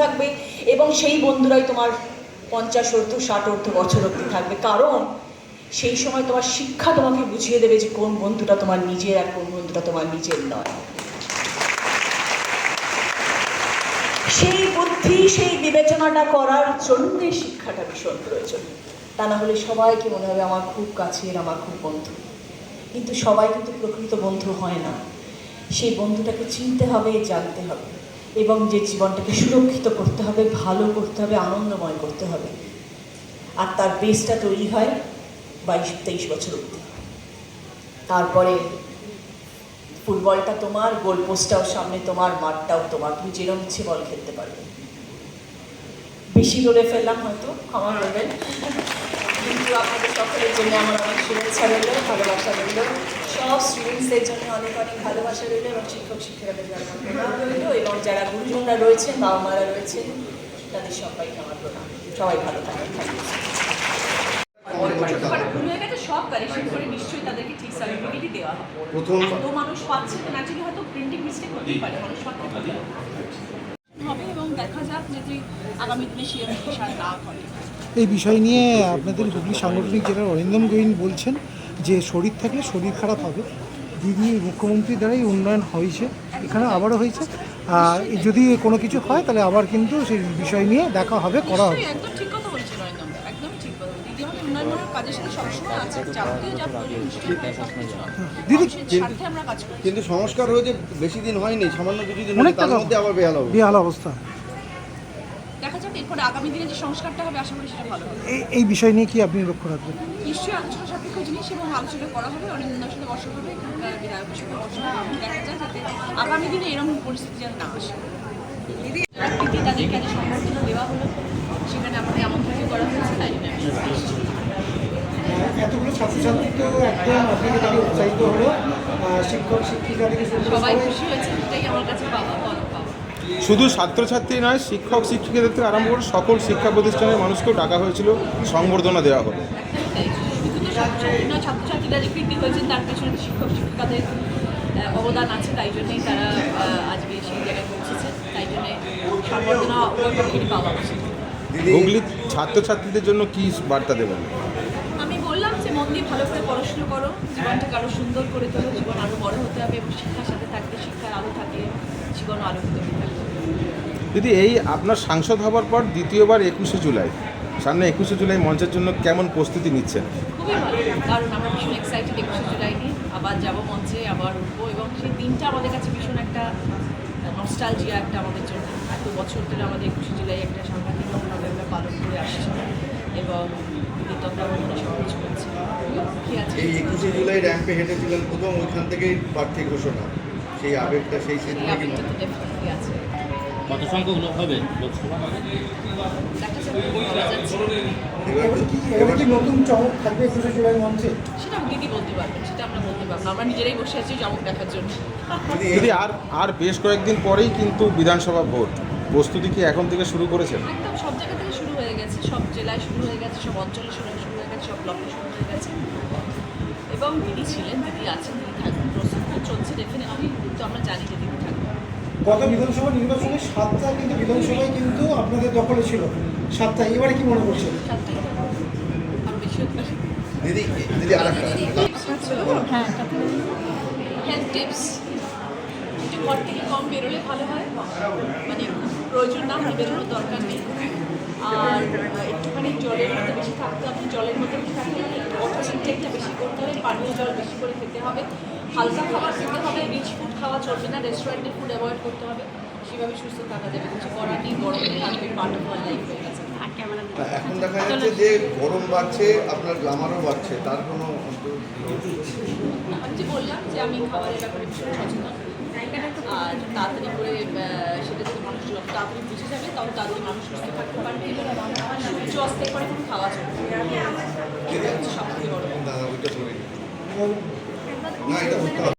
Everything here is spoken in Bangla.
থাকবে এবং সেই বন্ধুরাই তোমার পঞ্চাশ অর্ধ ষাট অর্ধ বছর অব্দি থাকবে। কারণ সেই সময় তোমার শিক্ষা তোমাকে বুঝিয়ে দেবে যে কোন বন্ধুটা তোমার নিজের আর কোন বন্ধুটা তোমার নিজের নয়। সেই বুদ্ধি, সেই বিবেচনাটা করার জন্যে শিক্ষাটা ভীষণ প্রয়োজন। তা না হলে সবাইকে মনে হবে আমার খুব কাছের, আমার খুব বন্ধু। কিন্তু সবাই কিন্তু প্রকৃত বন্ধু হয় না। সেই বন্ধুটাকে চিনতে হবে, জানতে হবে। এবং যে জীবনটাকে সুরক্ষিত করতে হবে, ভালো করতে হবে, আনন্দময় করতে হবে। আর তার বেসটা তৈরি হয় বাইশ, তেইশ বছর অব্দি তারপরে ফুটবলটা তোমার গোলপোস্টটাও সামনে তোমার, মাঠটাও তোমার। তুমি যেরকম ইচ্ছে বল খেলতে পারবে। বেশি দৌড়ে ফেললাম হয়তো ক্ষমা করবেন। কিন্তু আপনাদের সকলের জন্য আমার অনেক শুভেচ্ছা রইল ভালোবাসা রইল। সব স্টুডেন্টসদের জন্য অনেক অনেক ভালোবাসা রইল এবং শিক্ষক শিক্ষিকাদের প্রণাম রইল এবং যারা গুরুজনরা রয়েছেন বাবা মারা রয়েছেন তাদের সবাইকে আমার প্রণাম। সবাই ভালো থাকেন। সব কারেকশন করে নিশ্চয়ই তাদেরকে ঠিক সার্টিফিকেটই দেওয়া হবে। এত মানুষ পাচ্ছে না হয়তো প্রিন্টিং মিস্টেক হতেই পারে মানুষ পাচ্ছে হবে এবং দেখা যাক যদি আগামী দিনে সে বিষয় না ঘটে এই বিষয় নিয়ে আপনাদের হুগলি সাংগঠনিক জেলার অরিন্দম গোয়েন বলছেন যে শরীর থাকলে শরীর খারাপ হবে। দিদি মুখ্যমন্ত্রীর দ্বারাই উন্নয়ন হয়েছে এখানে আবারও হয়েছে। আর যদি কোনো কিছু হয় তাহলে আবার কিন্তু সেই বিষয় নিয়ে দেখা হবে করা হবে। কাজের সাথে সবসময় আছে যাবতীয় যা নিশ্চয়ই তাই সব কিছু হবে। দিদি, স্বার্থে আমরা কাজ করি। কিন্তু সংস্কার হয়েছে বেশি দিন হয়নি সামান্য কিছু দিন অনেক তার মধ্যে আবার বেহাল বেহাল অবস্থা। দেখা যাক এরপরে আগামী দিনে যে সংস্কারটা হবে আশা করি সেটা ভালো হবে। এই এই বিষয় নিয়ে কি আপনি লক্ষ্য রাখবেন? নিশ্চয়ই আলোচনা সাপেক্ষ জিনিস এবং আলোচনা করা হবে অরিন্দর সাথে বসা হবে বিধায়কের সাথে বসা হবে দেখা যায় যাতে আগামী দিনে এরকম পরিস্থিতি যেন না আসে। কৃতি তাদেরকে আজ সম্বর্ধনা দেওয়া হলো। সেখানে আমাদের আমন্ত্রণ করা হয়েছে তাই জন্য আমি সেখানে এসেছি। এতগুলো ছাত্রছাত্রী তো একদম আপনাকে তাকে উৎসাহিত হলো শিক্ষক শিক্ষিকা থেকে সবাই খুশি হয়েছে এটাই আমার কাছে পাওয়া শুধু ছাত্রছাত্রী নয় শিক্ষক শিক্ষিকাদের থেকে আরম্ভ করে সকল শিক্ষা প্রতিষ্ঠানের মানুষকেও ডাকা হয়েছিল সংবর্ধনা দেওয়া হলো। ছাত্রছাত্রীরা যে কৃতি হয়েছেন তার পেছনে শিক্ষক শিক্ষিকাদের অবদান আছে তাই জন্যই তারা আজকে সেই জায়গায় পৌঁছেছে। তাই জন্যে সম্বর্ধনা পাওয়া হুগলির ছাত্রছাত্রীদের জন্য কি বার্তা দেবেন? দিয়ে ভালো করে পড়াশুনো করো জীবনটাকে আরও সুন্দর করে তোলো জীবন আরও বড় হতে হবে এবং শিক্ষার সাথে থাকলে শিক্ষার আলো থাকে জীবন আলোকিত হতে থাকবে। দিদি এই আপনার সাংসদ হবার পর দ্বিতীয়বার একুশে জুলাই। সামনে একুশে জুলাই মঞ্চের জন্য কেমন প্রস্তুতি নিচ্ছেন? খুবই ভালো কারণ আমরা ভীষণ এক্সাইটেড একুশে জুলাই নিয়ে। আবার যাব মঞ্চে আবার উঠবো এবং সেই দিনটা আমাদের কাছে ভীষণ একটা নস্টালজিয়া একটা আমাদের জন্য। এত বছর ধরে আমাদের একুশে জুলাই একটা সাংঘাতিকভাবে আমরা পালন করে আসছি। এবং মনে করছি। এই একুশে জুলাই র্যাম্পে হেঁটেছিলেন প্রথম ওইখান থেকেই প্রার্থী ঘোষণা। সেই আবেগটা সেই আছে। কত সংখ্যক লোক হবে লোকসভা? এবার কি নতুন চমক থাকবে একুশে জুলাই মঞ্চে? সেটা দিদি বলতে পারবেন? সেটা আমরা বলতে পারব আমরা নিজেরাই বসে আছি চমক দেখার জন্য। দিদি আর আর বেশ কয়েকদিন পরেই কিন্তু বিধানসভা ভোট প্রস্তুতি কি এখন থেকে শুরু করেছেন? একদম সব জায়গা থেকে গেছে সব জেলায় শুরু হয়ে গেছে সব অঞ্চলে শুরু শুরু হয়ে গেছে সব ব্লকে শুরু হয়ে গেছে। এবং দিদি ছিলেন দিদি আছেন দিদি থাকবেন প্রস্তুতি চলছে ডেফিনেটলি কিন্তু আমরা জানি যে দিদি থাকবেন। গত বিধানসভা নির্বাচনে সাতটা কিন্তু বিধানসভায় কিন্তু আপনাদের দখলে ছিল। সাতটা এবারে কি মনে করছেন? দিদি দিদি আর হ্যাঁ হেলথ টিপস একটু ঘর থেকে কম বেরোলে ভালো হয়। মানে প্রয়োজন না হয় বেরোনোর দরকার নেই। আর একটুখানি জলের মধ্যে বেশি থাকতে হবে জলের মধ্যে বেশি থাকতে হলে ওয়াটার ইনটেকটা বেশি করতে হবে পানীয় জল বেশি করে খেতে হবে হালকা খাবার খেতে হবে রিচ ফুড খাওয়া চলবে না রেস্টুরেন্টের ফুড অ্যাভয়েড করতে হবে সেভাবে সুস্থ থাকা যাবে কিছু করার নেই গরমে থাকবে হয়ে গেছে। তা এখন দেখা যাচ্ছে যে গরম বাড়ছে আপনার গ্লামারও বাড়ছে তার কোনো আমি যে বললাম যে আমি খাবারের ব্যাপারে ভীষণ সচেতন। আর তাড়াতাড়ি করে আহ, সেটা যদি মানুষ যত তাড়াতাড়ি বুঝে যাবে তখন তাড়াতাড়ি মানুষ সুস্থ থাকতে পারবে এবং সূর্য অস্তের পরে কোনো খাওয়া চলবে সব থেকে বড় দাদা ওইটা না এটা